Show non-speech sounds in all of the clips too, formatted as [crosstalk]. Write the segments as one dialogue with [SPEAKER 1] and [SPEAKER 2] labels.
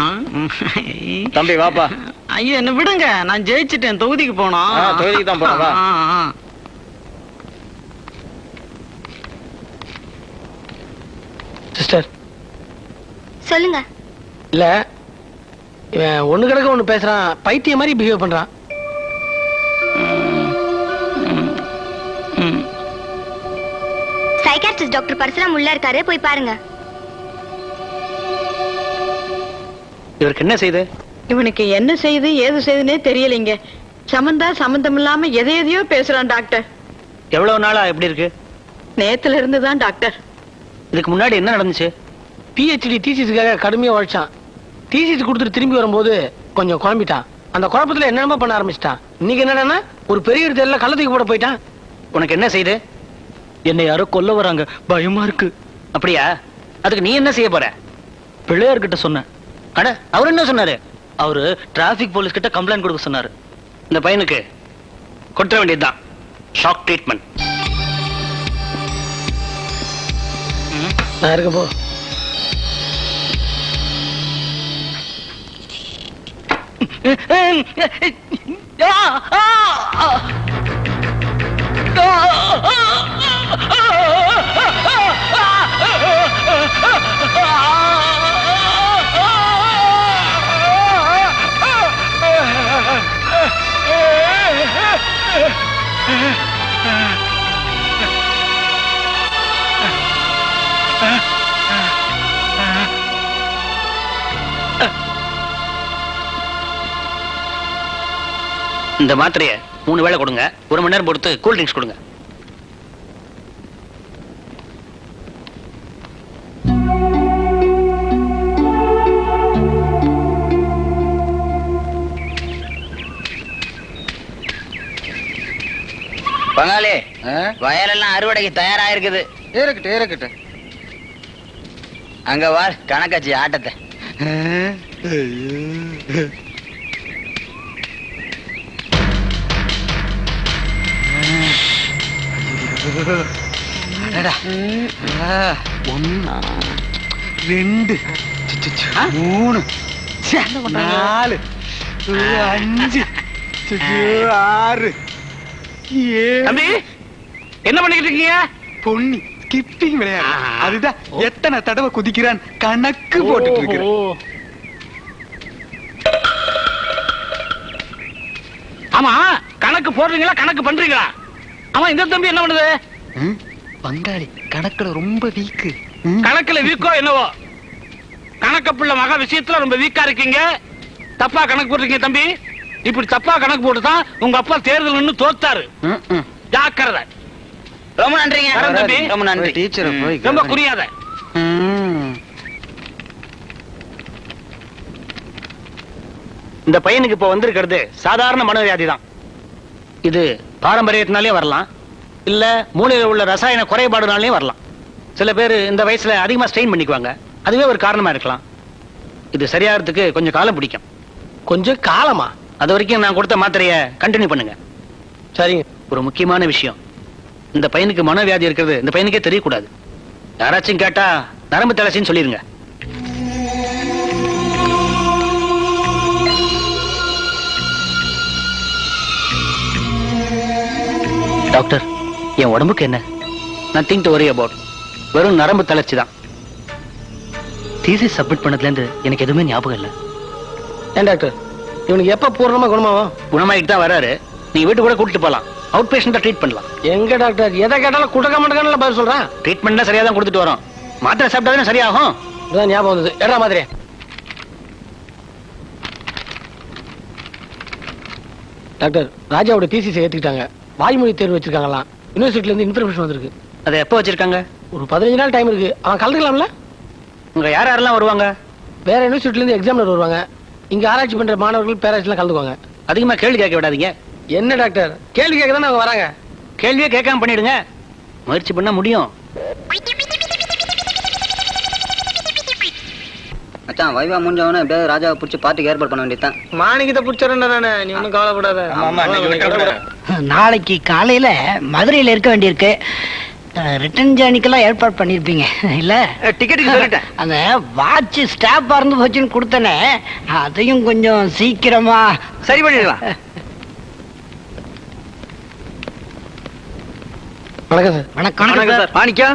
[SPEAKER 1] ஆ?
[SPEAKER 2] தம்பி வாப்பா.
[SPEAKER 1] ஐயோ என்ன விடுங்க. நான் ஜெயிச்சிட்டேன் தொகுதிக்கு போனோம்
[SPEAKER 2] தொகுதிக்கு தான் போனோம்.
[SPEAKER 3] சிஸ்டர்.
[SPEAKER 4] சொல்லுங்க.
[SPEAKER 3] இல்ல இவன் ஒண்ணு கிடக்க ஒண்ணு பேசுறான். பைத்திய மாதிரி பிஹேவ் பண்றான்.
[SPEAKER 4] சைக்காட்ரிஸ்ட் டாக்டர் பரசுராம் உள்ள இருக்காரு. போய் பாருங்க.
[SPEAKER 2] இவருக்கு என்ன செய்து?
[SPEAKER 1] இவனுக்கு என்ன செய்யுது ஏது செய்யுதுன்னே தெரியலைங்க. சமந்தா சம்பந்தம் இல்லாம எதை எதையோ பேசுறான் டாக்டர்.
[SPEAKER 2] எவ்வளவு நாளா எப்படி இருக்கு?
[SPEAKER 1] நேத்துல இருந்து தான் டாக்டர்.
[SPEAKER 2] இதுக்கு முன்னாடி என்ன நடந்துச்சு?
[SPEAKER 3] பிஹெச்டி தீசிஸுக்காக கடுமையா உழைச்சான். தீசிஸ் கொடுத்துட்டு திரும்பி வரும்போது கொஞ்சம் குழம்பிட்டான். அந்த குழப்பத்துல என்னென்னமோ பண்ண ஆரம்பிச்சிட்டான். இன்னைக்கு என்னடான்னா ஒரு பெரிய இடத்துல கள்ளத்துக்கு போட போயிட்டான்.
[SPEAKER 2] உனக்கு என்ன செய்து? என்னை யாரோ கொல்ல வராங்க. பயமா இருக்கு. அப்படியா? அதுக்கு நீ என்ன செய்ய போற? பிள்ளையார் கிட்ட சொன்னேன். அட அவர் என்ன சொன்னாரு அவரு டிராபிக் போலீஸ் கிட்ட கம்ப்ளைண்ட் கொடுக்க சொன்னாரு இந்த பையனுக்கு கொடுத்த வேண்டியதுதான் ஷாக் ட்ரீட்மெண்ட்
[SPEAKER 3] நான் இருக்க போ
[SPEAKER 2] இந்த மாத்திரைய மூணு வேளை கொடுங்க. ஒரு மணி நேரம் பொறுத்து கூல் ட்ரிங்க்ஸ் கொடுங்க.
[SPEAKER 5] பங்காளி வயலெல்லாம் அறுவடைக்கு தயாரா இருக்குது
[SPEAKER 6] இருக்கட்டும் இருக்கட்டும்
[SPEAKER 5] அங்க வா கணக்காச்சி ஆட்டத்தை.
[SPEAKER 6] ஒன்னா ரெண்டு மூணு நாலு அஞ்சு ஆறு ஏழு
[SPEAKER 2] என்ன பண்ணிக்கிட்டு இருக்கீங்க
[SPEAKER 6] பொன்னி ஸ்கிப்பிங் விளையாடு அதுதான் எத்தனை தடவை குதிக்கிறான் கணக்கு போட்டுட்டு இருக்கிறேன்
[SPEAKER 2] ஆமா கணக்கு போடுறீங்களா கணக்கு பண்றீங்களா ஆமா இந்த தம்பி என்ன பண்ணுது?
[SPEAKER 6] பங்காளி கணக்குல ரொம்ப வீக்கு.
[SPEAKER 2] கணக்குல வீக்கோ என்னவோ? கணக்க பிள்ளை மகா விஷயத்துல ரொம்ப வீக்கா இருக்கீங்க. தப்பா கணக்கு போடுறீங்க தம்பி. இப்படி தப்பா கணக்கு போட்டு தான் உங்க அப்பா தேர்தல் நின்னு தோத்தாரு. ஜாக்கிரதை.
[SPEAKER 5] ரொம்ப நன்றிங்க.
[SPEAKER 2] தம்பி.
[SPEAKER 5] ரொம்ப நன்றி.
[SPEAKER 6] டீச்சரை
[SPEAKER 2] ரொம்ப. குறியாத. இந்த பையனுக்கு இப்ப வந்திருக்கிறது சாதாரண மனோவியாதி தான் இது பாரம்பரியத்தினாலே வரலாம். இல்ல மூளையில உள்ள ரசாயன குறைபாடுனாலே வரலாம். சில பேர் இந்த வயசுல அதிகமா ஸ்ட்ரெயின் பண்ணிக்குவாங்க. அதுவே ஒரு காரணமா இருக்கலாம். இது சரியாகிறதுக்கு கொஞ்சம் காலம் பிடிக்கும்.
[SPEAKER 3] கொஞ்சம் காலமா?
[SPEAKER 2] அது வரைக்கும் நான் கொடுத்த மாத்திரைய கண்டினியூ பண்ணுங்க.
[SPEAKER 3] சரிங்க.
[SPEAKER 2] ஒரு முக்கியமான விஷயம். இந்த பையனுக்கு மனோவியாதி இருக்கிறது இந்த பையனுக்கே தெரியக்கூடாது. யாராச்சும் கேட்டா நரம்பு தளர்ச்சின்னு சொல்லிருங்க. டாக்டர் என் உடம்புக்கு என்ன? Nothing to worry about. வெறும் நரம்பு தளர்ச்சி தான் தீசிஸ் சப்மிட் பண்ணதுல இருந்து எனக்கு எதுவுமே ஞாபகம் இல்லை.
[SPEAKER 3] ஏன் டாக்டர்? இவனுக்கு எப்ப பூர்ணமா குணமாகும்
[SPEAKER 2] குணமாயிட்டு தான் வராரு. நீங்க வீட்டு கூட கூட்டிட்டு போலாம். அவுட் பேஷண்டா ட்ரீட் பண்ணலாம்.
[SPEAKER 3] எங்க டாக்டர்? எதை கேட்டாலும் குடக்க மாட்டேங்கல பதில் சொல்றேன்.
[SPEAKER 2] ட்ரீட்மெண்ட்லாம் சரியா தான் கொடுத்துட்டு வரோம். மாத்திரை சாப்பிட்டாதானே சரியாகும்?
[SPEAKER 3] இதான் ஞாபகம் வந்தது. எடா மாதிரி டாக்டர் ராஜாவோட தீசிஸை ஏத்துக்கிட்டாங்க. வாய்மொழி தேர்வு வச்சிருக்காங்களாம். யூனிவர்சிட்டில இருந்து இன்ஃபர்மேஷன் வந்திருக்கு.
[SPEAKER 2] அதை எப்போ வச்சிருக்காங்க?
[SPEAKER 3] ஒரு பதினஞ்சு நாள் டைம் இருக்கு. அவன் கலந்துக்கலாம்ல?
[SPEAKER 2] உங்க யார் யாரெல்லாம் வருவாங்க?
[SPEAKER 3] வேற யூனிவர்சிட்டில இருந்து எக்ஸாமினர் வருவாங்க. இங்க ஆராய்ச்சி பண்ற மாணவர்கள் பேராய்ச்சிலாம் கலந்துக்குவாங்க.
[SPEAKER 2] அதிகமா கேள்வி கேட்க விடாதீங்க.
[SPEAKER 3] என்ன டாக்டர்? கேள்வி கேட்க தானே அவங்க வராங்க.
[SPEAKER 2] கேள்வியே கேட்காம பண்ணிடுங்க. முயற்சி பண்ண முடியும்.
[SPEAKER 5] மச்சான் வைவா முடிஞ்சவன எப்படியாவது ராஜாவை பிடிச்சி பார்ட்டிக்கு ஏற்பாடு பண்ண வேண்டியதுதான்.
[SPEAKER 3] மாணிக்கத்தை பிடிச்சிடறா நானே நீ ஒன்றும் கவலைப்படாத.
[SPEAKER 7] நாளைக்கு காலையில மதுரையில இருக்க வேண்டியிருக்கு. ரிட்டர்ன் ஜேர்னிக்கெல்லாம் ஏற்பாடு பண்ணிருப்பீங்க இல்ல?
[SPEAKER 5] டிக்கெட்டுக்கு சொல்லிட்டேன்.
[SPEAKER 7] அந்த வாட்ச் ஸ்டாப் மறந்து போச்சுன்னு கொடுத்தனே அதையும் கொஞ்சம் சீக்கிரமா.
[SPEAKER 5] சரி பண்ணிடலாம்.
[SPEAKER 3] வணக்கம் சார்.
[SPEAKER 7] வணக்கம்
[SPEAKER 5] வணக்கம் சார். மாணிக்கா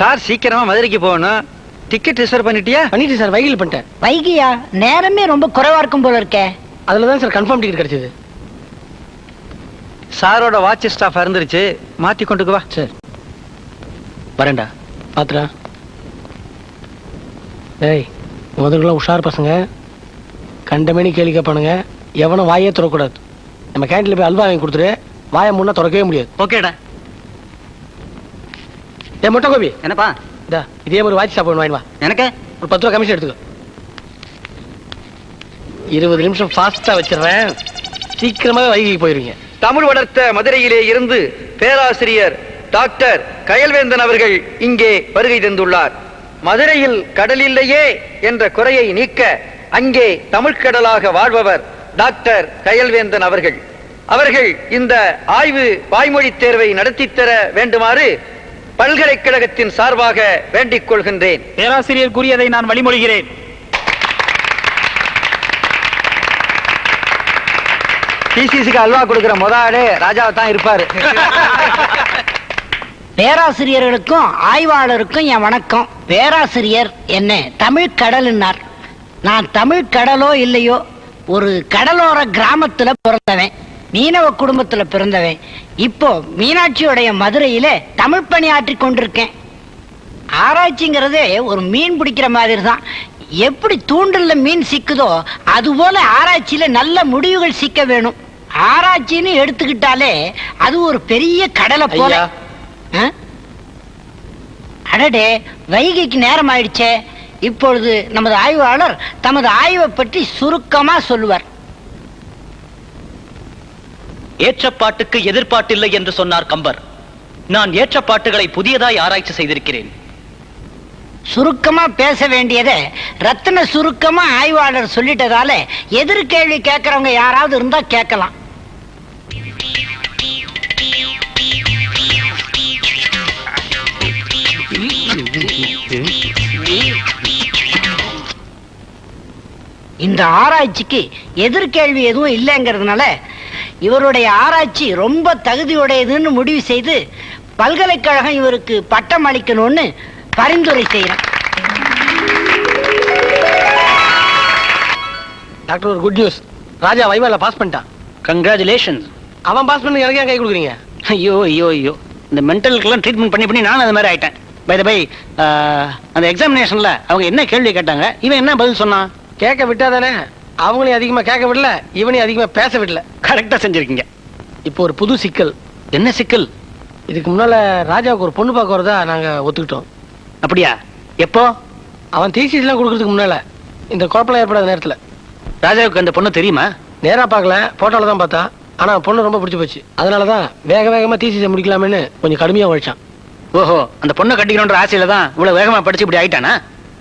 [SPEAKER 5] சார் சீக்கிரமா மதுரைக்கு போகணும். டிக்கெட் ரிசர்வ் பண்ணிட்டியா?
[SPEAKER 3] பண்ணிட்டு சார் வைகில் பண்ணிட்டேன்.
[SPEAKER 7] வைகியா? நேரமே ரொம்ப குறைவா இருக்கும் போல இருக்கே.
[SPEAKER 3] அதுல தான் சார் கன்ஃபார்ம் டிக்கெட் கிடைச்சது.
[SPEAKER 5] சாரோட வாட்ச் ஸ்டாஃப் இருந்துருச்சு மாத்தி கொண்டுக்கு வா.
[SPEAKER 3] சரி
[SPEAKER 2] வரேன்டா.
[SPEAKER 3] பாத்துடா. ஏய் முதல்ல உஷார் பசங்க. கண்டமேனி கேள்வி கேட்பானுங்க. எவனும் வாயே திறக்கூடாது நம்ம கேண்டீன்ல போய் அல்வா வாங்கி கொடுத்துரு. வாயை முன்னா திறக்கவே முடியாது.
[SPEAKER 2] ஓகேடா.
[SPEAKER 3] ஏ முட்டை கோபி
[SPEAKER 5] என்னப்பா?
[SPEAKER 3] இதா இதே மாதிரி வாட்ச் ஸ்டாப் ஒன்று வாங்கி வா.
[SPEAKER 5] எனக்கு?
[SPEAKER 3] ஒரு பத்து ரூபா கமிஷன் எடுத்துக்கோ. இருபது நிமிஷம் ஃபாஸ்டா வச்சிடுறேன். சீக்கிரமாவே வைகிக்கு போயிருவீங்க.
[SPEAKER 5] தமிழ் வளர்த்த மதுரையிலே இருந்து பேராசிரியர் டாக்டர் கயல்வேந்தன் அவர்கள் இங்கே வருகை தந்துள்ளார். மதுரையில் கடல் இல்லையே என்ற குறையை நீக்க அங்கே தமிழ்க்கடலாக வாழ்பவர் டாக்டர் கயல்வேந்தன் அவர்கள். அவர்கள் இந்த ஆய்வு வாய்மொழி தேர்வை நடத்தித் தர வேண்டுமாறு பல்கலைக்கழகத்தின் சார்பாக வேண்டிக் கொள்கின்றேன்.
[SPEAKER 2] பேராசிரியர் கூறியதை நான் வழிமொழிகிறேன்.
[SPEAKER 5] டிசிசிக்கு அல்வா கொடுக்கிற முத ஆளே ராஜாவை தான் இருப்பாரு.
[SPEAKER 7] பேராசிரியர்களுக்கும் ஆய்வாளருக்கும் என் வணக்கம். பேராசிரியர் என்ன தமிழ் கடலுன்னார். நான் தமிழ் கடலோ இல்லையோ ஒரு கடலோர கிராமத்துல பிறந்தவன். மீனவ குடும்பத்துல பிறந்தவன். இப்போ மீனாட்சியுடைய மதுரையில தமிழ் பணியாற்றி கொண்டிருக்கேன். ஆராய்ச்சிங்கிறதே ஒரு மீன் பிடிக்கிற மாதிரி தான் எப்படி தூண்டல்ல மீன் சிக்குதோ அதுபோல ஆராய்ச்சியில நல்ல முடிவுகள் சிக்க வேணும். ஆராய்ச்சின்னு எடுத்துக்கிட்டாலே அது ஒரு பெரிய கடலை போல? அடடே வைகைக்கு நேரம் ஆயிடுச்சே இப்பொழுது நமது ஆய்வாளர் தமது ஆய்வை பற்றி சுருக்கமா சொல்லுவார்.
[SPEAKER 2] ஏற்றப்பாட்டுக்கு எதிர்பாட்டில்லை என்று சொன்னார் கம்பர். நான் ஏற்றப்பாட்டுகளை புதியதாய் ஆராய்ச்சி செய்திருக்கிறேன்.
[SPEAKER 7] சுருக்கமா பேச வேண்டியதை ரத்தின சுருக்கமா ஆய்வாளர் சொல்லிட்டதால எதிர்கேள்வி கேட்கறவங்க யாராவது இருந்தா கேட்கலாம். இந்த ஆராய்ச்சிக்கு எதிர்கேள்வி எதுவும் இல்லைங்கிறதுனால இவருடைய ஆராய்ச்சி ரொம்ப தகுதியுடையதுன்னு முடிவு செய்து பல்கலைக்கழகம் இவருக்கு பட்டம் அளிக்கணும்னு பரிந்துரை செய்யறேன்.
[SPEAKER 3] டாக்டர் ஒரு குட் நியூஸ் ராஜா வைவால பாஸ் பண்ணிட்டான்.
[SPEAKER 2] கங்க்ராச்சுலேஷன்ஸ்
[SPEAKER 3] அவன் பாஸ் பண்ணி எனக்கு ஏன் கை கொடுக்குறீங்க?
[SPEAKER 2] ஐயோ ஐயோ ஐயோ. இந்த மென்டலுக்கெல்லாம் ட்ரீட்மெண்ட் பண்ணி பண்ணி நானும் அது மாதிரி ஆயிட்டேன். பை பை அந்த எக்ஸாமினேஷன்ல அவங்க என்ன கேள்வி கேட்டாங்க? இவன் என்ன பதில் சொன்னான்?
[SPEAKER 3] கேட்க விட்டா தானே அவங்களையும் அதிகமா கேட்க விடல இவனையும் அதிகமா பேச விடல.
[SPEAKER 2] கரெக்டா செஞ்சிருக்கீங்க.
[SPEAKER 3] இப்போ ஒரு புது சிக்கல்.
[SPEAKER 2] என்ன சிக்கல்?
[SPEAKER 3] இதுக்கு முன்னால ராஜாவுக்கு ஒரு பொண்ணு பார்க்க வரதா நாங்க ஒத்துக்கிட்டோம்.
[SPEAKER 2] அப்படியா? எப்போ?
[SPEAKER 3] அவன் தீசிஸ் எல்லாம் கொடுக்கறதுக்கு முன்னால. இந்த குழப்பம் ஏற்படாத நேரத்துல.
[SPEAKER 2] ராஜாவுக்கு அந்த பொண்ணு தெரியுமா?
[SPEAKER 3] நேரா பார்க்கல போட்டோல தான் பார்த்தா. ஆனா பொண்ணு ரொம்ப பிடிச்சு போச்சு. அதனாலதான் வேக வேகமா தீசிஸை முடிக்கலாமேன்னு கொஞ்சம் கடுமையா உழைச்சான்.
[SPEAKER 2] ஓஹோ அந்த பொண்ணை கட்டிக்கணுன்ற ஆசையில தான் இவ்வளவு வேகமா படிச்சு இப்படி ஆயிட்டானா?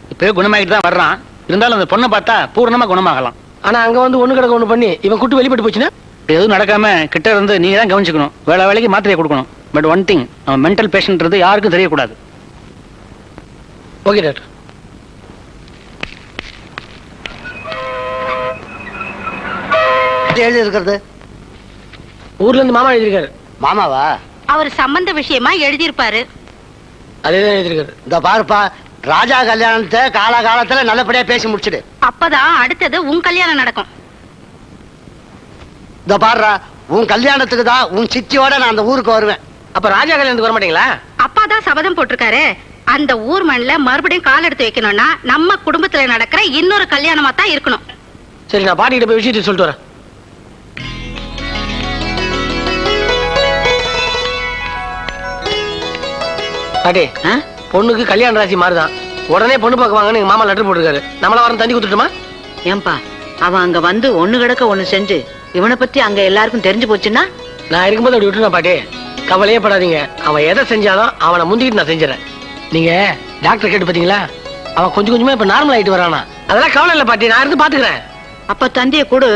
[SPEAKER 2] இப்பவே குணமாயிட்டு தான் வர்றான். இருந்தாலும் அந்த பொண்ணை பார்த்தா பூர்ணமா குணமாகலாம்.
[SPEAKER 3] ஆனா அங்க வந்து ஒண்ணு கிடக்க ஒண்ணு பண்ணி இவன் குட்டு வெளிப்பட்டு போச்சுன்னா?
[SPEAKER 2] எதுவும் நடக்காம கிட்ட இருந்து நீங்க தான் கவனிச்சுக்கணும். வேலை வேலைக்கு மாத்திரையை கொடுக்கணும். பட் ஒன் திங் அவன் மென்டல் பேஷண்ட்ன்றது யாருக்கும் தெரியக்கூடாது.
[SPEAKER 3] ஓகே டாக்டர்
[SPEAKER 7] எழுதி இருக்கிறது?
[SPEAKER 3] ஊர்ல இருந்து மாமா எழுதியிருக்காரு.
[SPEAKER 7] மாமாவா?
[SPEAKER 1] அவர் சம்பந்த விஷயமா எழுதியிருப்பாரு.
[SPEAKER 3] அதே தான் எழுதியிருக்காரு.
[SPEAKER 7] இந்த பாருப்பா ராஜா கல்யாணத்தை காலகாலத்துல நல்லபடியா பேசி முடிச்சிடு.
[SPEAKER 1] அப்பதான் அடுத்தது உன் கல்யாணம் நடக்கும்.
[SPEAKER 7] இந்த பாருடா உன் கல்யாணத்துக்கு தான் உன் சித்தியோட நான் அந்த ஊருக்கு வருவேன்.
[SPEAKER 3] அப்ப ராஜா கல்யாணத்துக்கு வர மாட்டீங்களா?
[SPEAKER 1] அப்பா தான் சபதம் போட்டிருக்காரு. அந்த ஊர் மண்ணில மறுபடியும் கால் எடுத்து வைக்கணும்னா நம்ம குடும்பத்துல நடக்கிற இன்னொரு கல்யாணமா தான் இருக்கணும்.
[SPEAKER 3] சரி நான் பாட்டிக்கிட்ட போய் விஷயத்தை சொல்லிட்டு வரேன். பாட்டி பொண்ணுக்கு கல்யாண ராசி மாறுதான். உடனே பொண்ணு பார்க்க வாங்கன்னு எங்க மாமா லெட்டர் போட்டிருக்காரு. நம்மள வாரம் தண்ணி கொடுத்துட்டுமா
[SPEAKER 1] ஏன்பா அவன் அங்க வந்து ஒண்ணு கிடக்க ஒண்ணு செஞ்சு இவனை பத்தி அங்க எல்லாருக்கும் தெரிஞ்சு போச்சுன்னா?
[SPEAKER 3] நான் இருக்கும்போது அப்படி விட்டுருந்தேன் பாட்டி. கவலையே படாதீங்க. அவன் எதை செஞ்சாலும் அவனை முந்திக்கிட்டு நான் செஞ்சுறேன் நீங்க டாக்டர் கேட்டு பாத்தீங்களா? அவன் கொஞ்சம் கொஞ்சமா இப்ப நார்மல் ஆயிட்டு வரானா. அதெல்லாம் கவலை இல்ல பாட்டி. நான் இருந்து பாத்துக்கிறேன்.
[SPEAKER 1] அப்ப தந்தைய கொடு.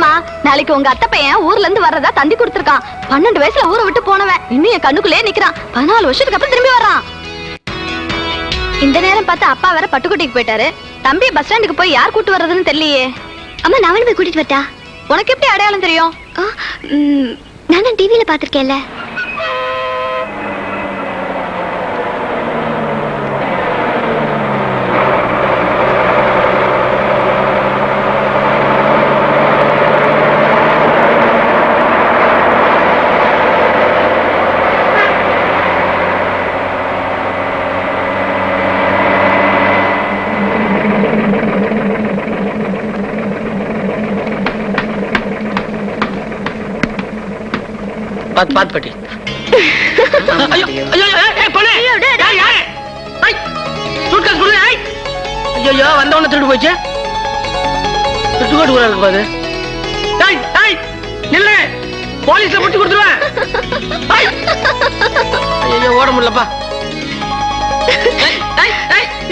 [SPEAKER 8] நாளைக்கு உங்க அத்தை பையன் ஊர்ல இருந்து வர்றதா தந்தி கொடுத்திருக்கான். பன்னெண்டு வயசுல ஊரை விட்டு போனவன். இன்னும் என் கண்ணுக்குள்ளே நிக்கிறான். பதினாலு வருஷத்துக்கு அப்புறம் திரும்பி வர்றான். இந்த நேரம் பார்த்து அப்பா வேற பட்டுக்கோட்டைக்கு போயிட்டாரு. தம்பி பஸ் ஸ்டாண்டுக்கு போய் யார் கூட்டு வர்றதுன்னு தெரியலையே.
[SPEAKER 4] அம்மா நானும் போய் கூட்டிட்டு வரட்டா?
[SPEAKER 8] உனக்கு எப்படி அடையாளம் தெரியும்?
[SPEAKER 4] ஆ, ம், நான் தான் டிவியில பாத்திருக்கேன்ல
[SPEAKER 3] பாத்து பாத்து பாட்டி ஐயோ வந்தவன திருட்டு போயிடுச்சு. திருட்டு கோட்டு கூட இருக்கு பாரு. நில்லு. போலீஸ்ல பிடிச்சு கொடுத்துருவேன். ஐய். ஓட முடியலப்பா.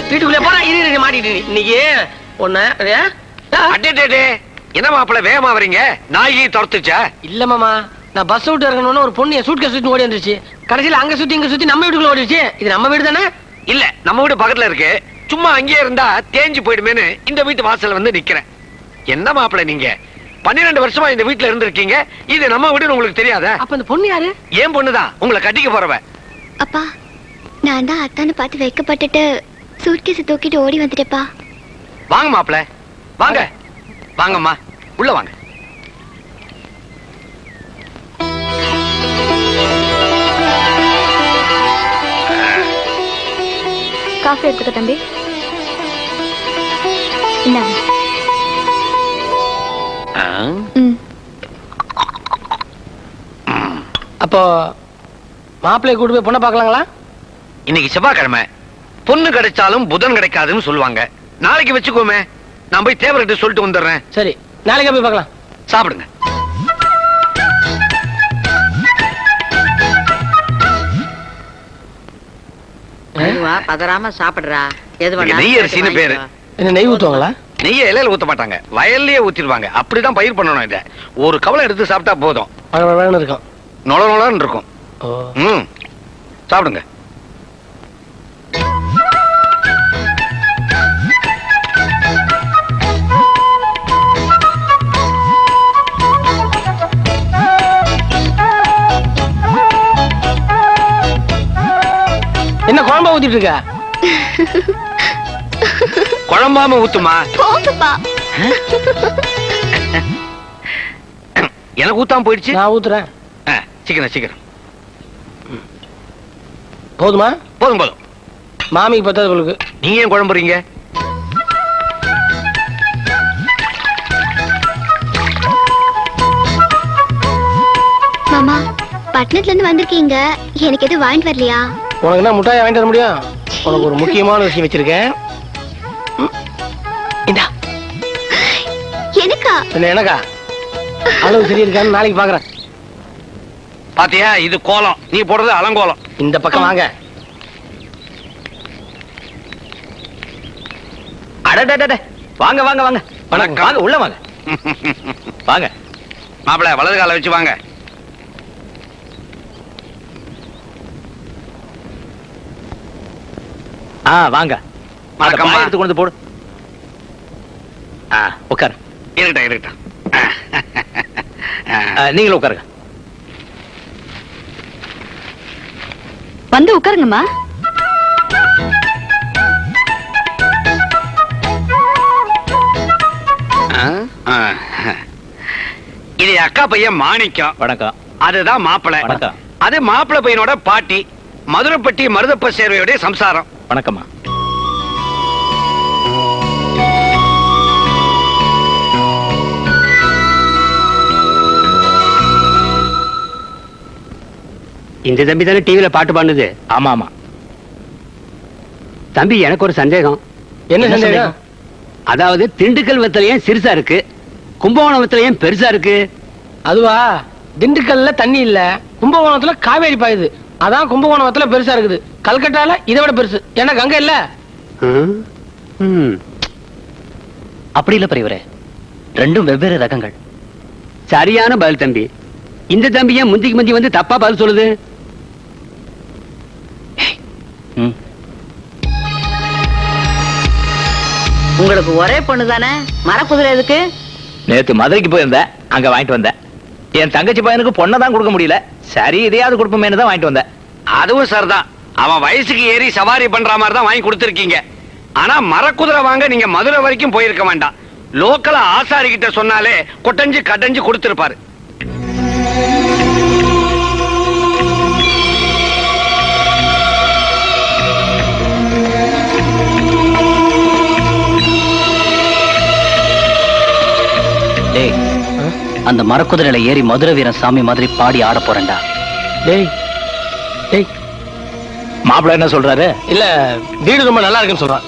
[SPEAKER 3] வீட்டுக்குள்ளே போறா இரு இரு, மாட்டிட்டு. இன்னைக்கு ஒண்ணு
[SPEAKER 9] அடே என்ன மாப்பிள வேகமா வரீங்க? நாயகி துரத்துச்சா?
[SPEAKER 3] இல்ல மாமா. நான் பஸ் விட்டு இறங்கணும்னு ஒரு பொண்ணு என் சூட்கேஸ் சுத்தி ஓடி வந்துருச்சு. கடைசியில அங்க சுத்தி இங்க சுத்தி நம்ம வீட்டுக்குள்ள ஓடிடுச்சு. இது நம்ம வீடு தானே?
[SPEAKER 9] இல்ல நம்ம வீடு பக்கத்துல இருக்கு. சும்மா அங்கேயே இருந்தா தேஞ்சு போயிடுமேன்னு இந்த வீட்டு வாசல்ல வந்து நிக்கிறேன். என்ன மாப்பிள நீங்க? பன்னிரெண்டு வருஷமா இந்த வீட்டுல இருந்திருக்கீங்க. இது நம்ம வீடுன்னு உங்களுக்கு தெரியாதா?
[SPEAKER 3] அப்ப இந்த பொண்ணு யாரு?
[SPEAKER 9] ஏன் பொண்ணுதான். உங்களை கட்டிக்க போறவ.
[SPEAKER 4] அப்பா நான் தான் அத்தான்னு பார்த்து வைக்கப்பட்டுட்டு சூட்கேஸ் தூக்கிட்டு ஓடி வந்துட்டேப்பா
[SPEAKER 9] வாங்க மாப்பிள. வாங்க. வாங்கம்மா. உள்ள வாங்க.
[SPEAKER 8] காஃபி எடுத்துக்க தம்பி. இந்தாங்க ம்.
[SPEAKER 3] அப்போ மாப்பிள்ளைய கூட்டு போய் பொண்ணை பார்க்கலாங்களா?
[SPEAKER 9] இன்னைக்கு செவ்வாய்க்கிழமை. பொண்ணு கிடைச்சாலும் புதன் கிடைக்காதுன்னு சொல்லுவாங்க. நாளைக்கு வச்சுக்கோமே. நான் போய் தேவர்கிட்ட சொல்லிட்டு வந்துடுறேன்.
[SPEAKER 3] சரி நாளைக்கே போய் பார்க்கலாம்.
[SPEAKER 9] சாப்பிடுங்க.
[SPEAKER 10] மெதுவா பதறாம சாப்பிடுறா. எது
[SPEAKER 9] நெய் அரிசின்னு பேரு.
[SPEAKER 3] என்ன நெய் ஊத்துவாங்களா?
[SPEAKER 9] நெய்ய இலையில ஊத்த மாட்டாங்க. வயல்லயே ஊத்திடுவாங்க. அப்படிதான் பயிர் பண்ணணும் இத. ஒரு கவலை எடுத்து சாப்பிட்டா போதும்.
[SPEAKER 3] இருக்கும்
[SPEAKER 9] நொள நொளன்னு இருக்கும். ம். சாப்பிடுங்க.
[SPEAKER 3] என்ன குழம்பா ஊத்திட்டு இருக்க? [laughs]
[SPEAKER 9] குழம்பாம ஊத்துமா?
[SPEAKER 4] போங்கப்பா
[SPEAKER 9] எனக்கு ஊத்தாம போயிடுச்சு?
[SPEAKER 3] நான் ஊத்துறேன்.
[SPEAKER 9] சீக்கிரம் சீக்கிரம்.
[SPEAKER 3] போதுமா?
[SPEAKER 9] போதும் போதும்.
[SPEAKER 3] மாமிக்கு பத்தாது உங்களுக்கு
[SPEAKER 9] நீங்க ஏன் குழம்புறீங்க
[SPEAKER 4] மாமா பட்டணத்துல இருந்து வந்திருக்கீங்க. எனக்கு எதுவும் வாங்கிட்டு வரலையா?
[SPEAKER 3] உனக்கு என்ன முட்டாயை வாங்கிட்டு வர முடியும். உனக்கு ஒரு முக்கியமான விஷயம் வச்சிருக்கேன். இந்தா.
[SPEAKER 4] எனக்கா?
[SPEAKER 3] என்ன எனக்கா? அளவு சரி இருக்கான்னு நாளைக்கு பாக்குறேன்.
[SPEAKER 9] பாத்தியா இது கோலம். நீ போடுறது அலங்கோலம்.
[SPEAKER 3] இந்த பக்கம் வாங்க.
[SPEAKER 2] அடடடட வாங்க வாங்க வாங்க.
[SPEAKER 9] வணக்கம்.
[SPEAKER 2] வாங்க உள்ள வாங்க. [laughs] வாங்க.
[SPEAKER 9] மாப்பிள வலது கால வச்சு வாங்க.
[SPEAKER 2] ஆ வாங்க. பாயை எடுத்து கொண்டு போடு. ஆ. உட்காரு.
[SPEAKER 9] இருக்கட்டும் இருக்கட்டும்
[SPEAKER 2] ஆ, நீங்களும் உட்காருங்க.
[SPEAKER 8] வந்து உட்காருங்கம்மா.
[SPEAKER 9] இது அக்கா பையன் மாணிக்கம்.
[SPEAKER 2] வணக்கம்.
[SPEAKER 9] அதுதான் மாப்பிளை
[SPEAKER 2] வணக்கம்.
[SPEAKER 9] அது மாப்பிளை பையனோட பாட்டி மதுரைப்பட்டி மருதப்ப சேர்வையுடைய சம்சாரம்.
[SPEAKER 2] வணக்கம்மா.
[SPEAKER 11] இந்த தம்பி தானே டிவியில பாட்டு பாடுனது?
[SPEAKER 2] ஆமா ஆமா
[SPEAKER 11] தம்பி எனக்கு ஒரு சந்தேகம்.
[SPEAKER 3] என்ன சந்தேகம்?
[SPEAKER 11] அதாவது திண்டுக்கல் வத்தல ஏன் சிறுசா இருக்கு? கும்பகோணம் வத்தல ஏன் பெருசா இருக்கு?
[SPEAKER 3] அதுவா? திண்டுக்கல்ல தண்ணி இல்ல. கும்பகோணத்துல காவேரி பாயுது. அதான் கும்பகோணத்துல பெருசா இருக்குது. கல்கட்டால இதை விட பெருசு. ஏன்னா கங்கை இல்ல?
[SPEAKER 11] ம். ம்.
[SPEAKER 2] அப்படி இல்ல பெரியவரே. ரெண்டும் வெவ்வேறு ரகங்கள்.
[SPEAKER 11] சரியான பதில் தம்பி. இந்த தம்பி ஏன் முந்திக்கு முந்தி வந்து தப்பா பதில் சொல்லுது.
[SPEAKER 10] உங்களுக்கு ஒரே பொண்ணு தானே? மரக்குதிரை எதுக்கு?
[SPEAKER 12] நேத்து மதுரைக்கு போயிருந்தேன். அங்க வாங்கிட்டு வந்தேன். என் தங்கச்சி பையனுக்கு பொண்ணை தான் கொடுக்க முடியல. சரி இதையாவது கொடுப்போமேனு தான் வாங்கிட்டு வந்தேன்.
[SPEAKER 9] அதுவும் சரிதான் அவன் வயசுக்கு ஏறி சவாரி பண்ற மாதிரி தான் வாங்கி கொடுத்துருக்கீங்க. ஆனா மரக்குதிரை வாங்க நீங்க மதுரை வரைக்கும் போயிருக்க வேண்டாம். லோக்கலா ஆசாரி கிட்ட சொன்னாலே கொட்டஞ்சு கட்டஞ்சு கொடுத்திருப்பாரு.
[SPEAKER 2] டேய் அந்த மரக்குதிரையில ஏறி மதுரை வீரன் சாமி மாதிரி பாடி ஆட போறேன்டா.
[SPEAKER 3] டேய் டேய்
[SPEAKER 12] மாப்பிள்ளை என்ன சொல்றாரு?
[SPEAKER 3] இல்ல வீடு ரொம்ப நல்லா இருக்குன்னு சொல்றான்.